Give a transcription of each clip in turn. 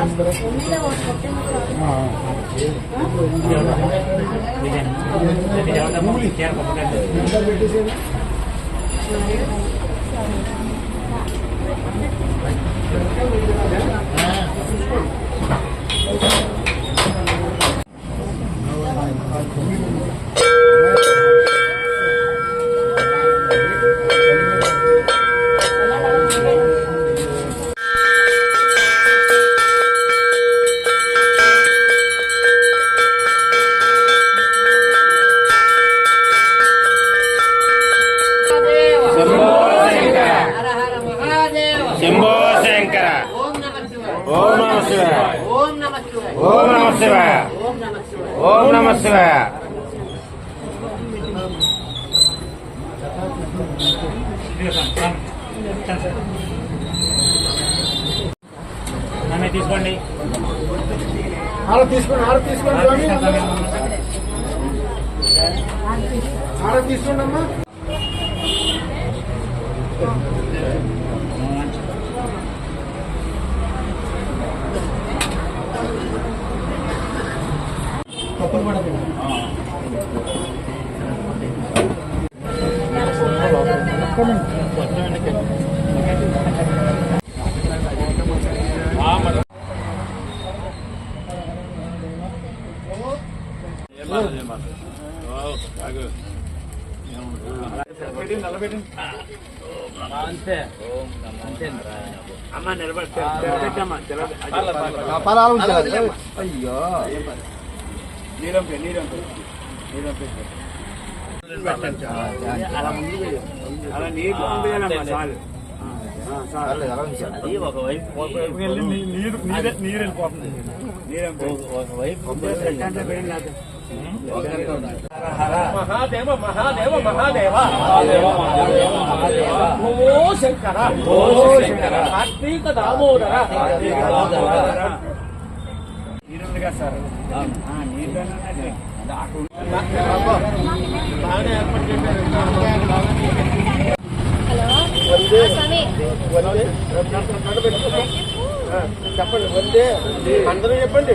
హర ఓం నమ శివాయ. ఓం నమ శివాయ. ఓం నమ శివాయ. నన్ను తీసుకోండి. ఆడ తీసుకోండి ఆడ తీసుకోండి స్వామి. ఆడ తీసుకోండి అమ్మా. అమ్మ నిలబడి పెట్టమ్మా పలాలు అయ్యో నీరు ఒకవైపు నీరు నీరు నీరు వెళ్ళిపోతుంది నీరు ఒకవైపు మహాదేవ మహాదేవ మహాదేవ. ఓ శంకర ఓ శంకర. కార్తీక దామోదర. కార్తీక దామోదర. నీరుందిగా సార్. నీరు హలో. స్వామి. చెప్పండి వందే అందరూ చెప్పండి.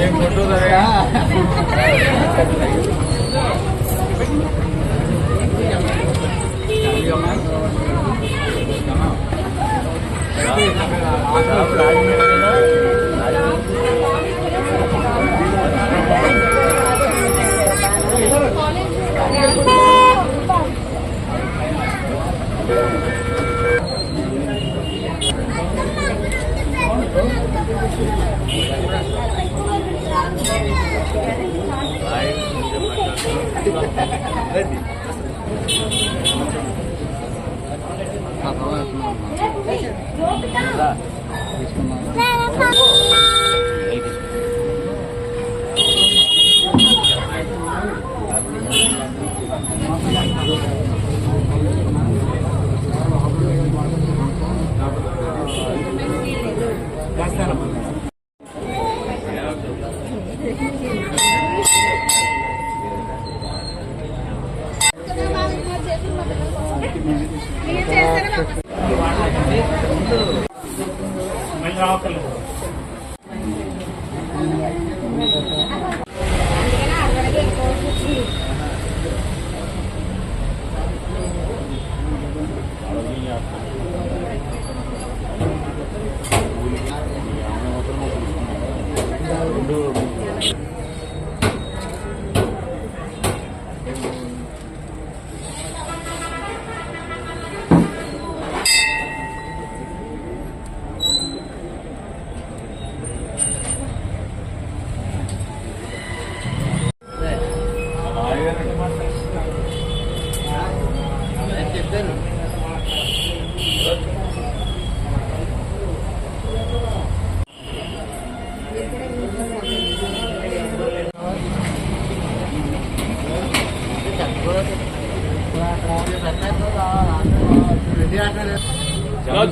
ఏం కొట్టుదయా Thank you. Gracias. చేశారు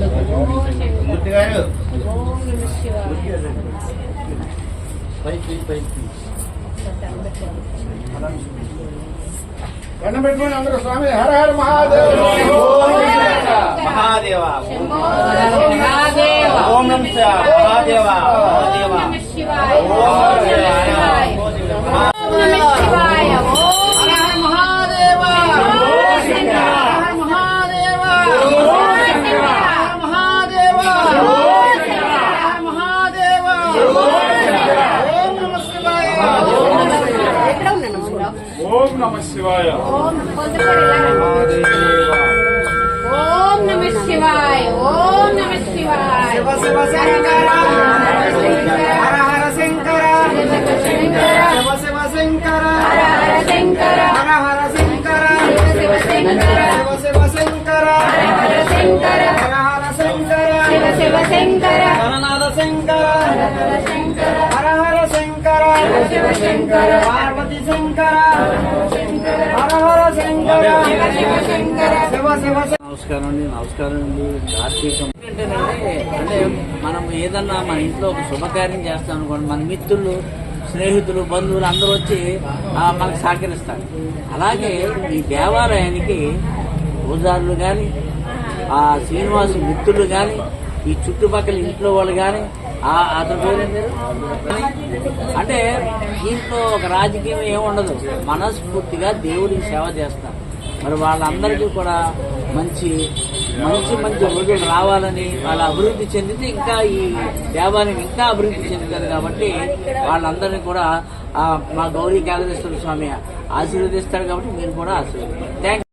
మూర్తి గారు ఓం నమ శివాయ. పైకి పైకి దండం పెట్టుకోండి అందరూ స్వామి హర హర మహాదేవ్ మహాదేవ ఓం నమ మహాదేవ ఓం మహాదేవ ఓం శంకర హర శంకర హర హర శంకర శివ శంకర పార్వతి శంకర హర హర శంకర శివ శంకర శివ శివ నమస్కారం అండి. నమస్కారం అండి. కార్తీకం ఏంటంటే అంటే మనం ఏదన్నా మన ఇంట్లో ఒక శుభకార్యం చేస్తాం అనుకోండి మన మిత్రులు స్నేహితులు బంధువులు అందరూ వచ్చి మనకు సహకరిస్తారు. అలాగే ఈ దేవాలయానికి పూజారులు కానీ ఆ శ్రీనివాసు మిత్రులు కానీ ఈ చుట్టుపక్కల ఇంట్లో వాళ్ళు కానీ ఆ అతని పేరు అంటే దీంట్లో ఒక రాజకీయం ఏముండదు. మనస్ఫూర్తిగా దేవుడికి సేవ చేస్తారు. మరి వాళ్ళందరికీ కూడా మంచి మంచి మంచి రోజులు రావాలని వాళ్ళ అభివృద్ధి చెందితే ఇంకా ఈ దేవాలయం ఇంకా అభివృద్ధి చెందుతుంది కాబట్టి వాళ్ళందరినీ కూడా మా గౌరీ కాళేశ్వర స్వామి ఆశీర్వదిస్తాడు కాబట్టి మీరు కూడా ఆశీర్వదిస్తారు థ్యాంక్